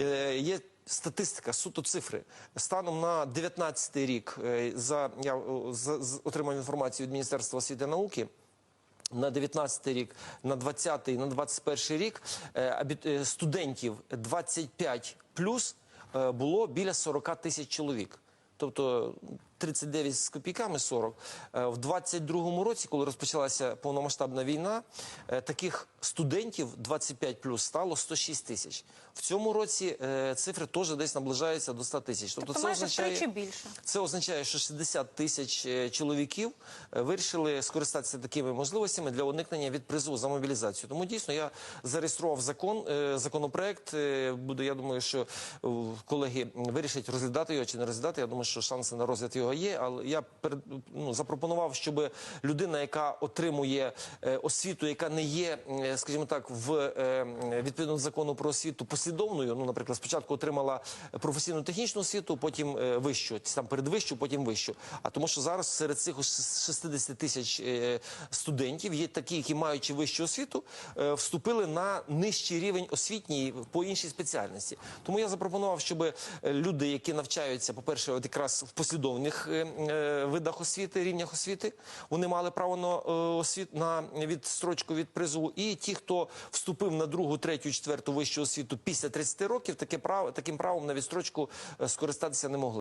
Е, Є статистика, суто цифри. Станом на 19 рік е, за я за- з- отримав інформацію від Міністерства освіти і науки. На 19 рік, на 20 на 21 рік е, студентів 25 плюс було біля 40 тисяч чоловік. Тобто 39 з копійками 40. Е, В 22-му році, коли розпочалася повномасштабна війна, е, таких студентів 25 плюс стало 106 тисяч. В цьому році е, цифри теж десь наближаються до 100 тисяч. Тобто майже втричі більше. Це означає, що 60 тисяч чоловіків вирішили скористатися такими можливостями для уникнення від призову за мобілізацію. Тому дійсно я зареєстрував закон, законопроект. Буде, я думаю, що колеги вирішать розглядати його чи не розглядати. Я думаю, що шанси на розгляд його є. Але я ну, запропонував, щоб людина, яка отримує е, освіту, яка не є, е, скажімо так, в е, відповідно закону про освіту послідовною. Ну, наприклад, спочатку отримала професійну технічну освіту, потім вищу, там передвищу, потім вищу. А тому, що зараз серед цих ось 60 тисяч студентів є такі, які маючи вищу освіту, вступили на нижчий рівень освітній по іншій спеціальності. Тому я запропонував, щоб люди, які навчаються, по-перше, от якраз в послідовних е, е, видах освіти, рівнях освіти, вони мали право на е, освіт на відстрочку від призову. І ті, хто вступив на другу, третю, четверту вищу освіту після 30 років, таке право таким правом на відстрочку скористатися не могли.